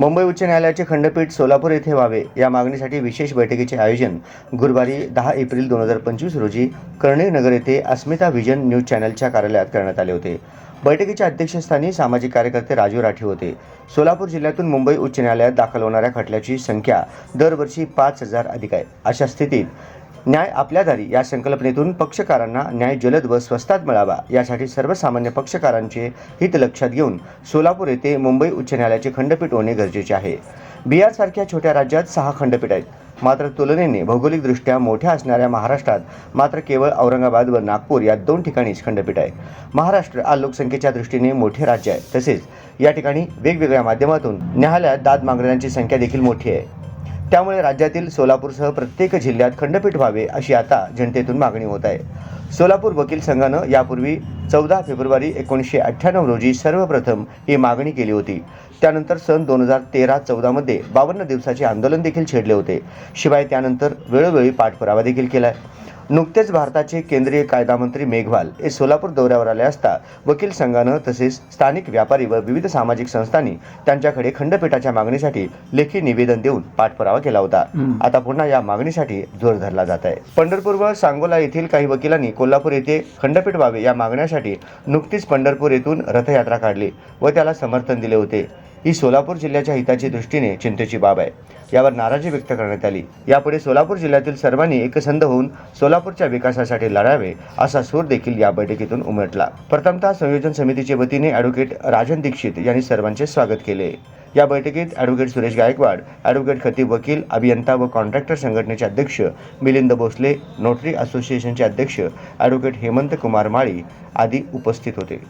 मुंबई उच्च न्यायालयाचे खंडपीठ सोलापूर येथे व्हावे. या मागणीसाठी विशेष बैठकीचे आयोजन गुरुवारी दहा एप्रिल दोन हजार पंचवीस रोजी कर्णिक नगर येथे अस्मिता व्हिजन न्यूज चॅनलच्या कार्यालयात करण्यात आले होते. बैठकीच्या अध्यक्षस्थानी सामाजिक कार्यकर्ते राजू राठी होते. सोलापूर जिल्ह्यातून मुंबई उच्च न्यायालयात दाखल होणाऱ्या खटल्याची संख्या दरवर्षी पाच हजार अधिक आहे. अशा स्थितीत न्याय आपल्या दारी या संकल्पनेतून पक्षकारांना न्याय जलद व स्वस्तात मिळावा यासाठी सर्वसामान्य पक्षकारांचे हित लक्षात घेऊन सोलापूर येथे मुंबई उच्च न्यायालयाचे खंडपीठ होणे गरजेचे आहे. बिहारसारख्या छोट्या राज्यात सहा खंडपीठ आहेत. मात्र तुलनेने भौगोलिकदृष्ट्या मोठ्या असणाऱ्या महाराष्ट्रात मात्र केवळ औरंगाबाद व नागपूर या दोन ठिकाणीच खंडपीठ आहे. महाराष्ट्र हा लोकसंख्येच्या दृष्टीने मोठे राज्य आहे. तसेच या ठिकाणी वेगवेगळ्या माध्यमातून न्यायालयात दाद मागणाऱ्यांची संख्या देखील मोठी आहे. त्यामुळे राज्यातील सोलापूरसह प्रत्येक जिल्ह्यात खंडपीठ व्हावे अशी आता जनतेतून मागणी होत आहे. सोलापूर वकील संघानं यापूर्वी चौदा फेब्रुवारी एकोणीसशे अठ्ठ्याण्णव रोजी सर्वप्रथम ही मागणी केली होती. त्यानंतर सन दोन हजार तेरा चौदामध्ये बावन्न दिवसाचे आंदोलन देखील छेडले होते. शिवाय त्यानंतर वेळोवेळी पाठपुरावा देखील केला आहे नुकतेच भारताचे केंद्रीय कायदा मंत्री मेघवाल हे सोलापूर दौऱ्यावर आले असता वकील संघानं तसेच स्थानिक व्यापारी व विविध सामाजिक संस्थांनी त्यांच्याकडे खंडपीठाच्या मागणीसाठी लेखी निवेदन देऊन पाठपुरावा केला होता. आता पुन्हा या मागणीसाठी जोर धरला जात आहे. पंढरपूर व सांगोला येथील काही वकिलांनी कोल्हापूर येथे खंडपीठ व्हावे या मागण्यासाठी नुकतीच पंढरपूर येथून रथयात्रा काढली व त्याला समर्थन दिले होते. ही सोलापूर जिल्ह्याच्या हिताची दृष्टीने चिंतेची बाब आहे. यावर नाराजी व्यक्त करण्यात आली. यापुढे सोलापूर जिल्ह्यातील सर्वांनी एकसंध होऊन सोलापूरच्या विकासासाठी लढावे असा सूर देखील या बैठकीतून उमटला. प्रथमतः संयोजन समितीच्या वतीने ॲडव्होकेट राजन दीक्षित यांनी सर्वांचे स्वागत केले. या बैठकीत ॲडव्होकेट सुरेश गायकवाड ॲडव्होकेट खतीब वकील अभियंता व कॉन्ट्रॅक्टर संघटनेचे अध्यक्ष मिलिंद भोसले नोटरी असोसिएशनचे अध्यक्ष ॲडव्होकेट हेमंत कुमार माळी आदी उपस्थित होते.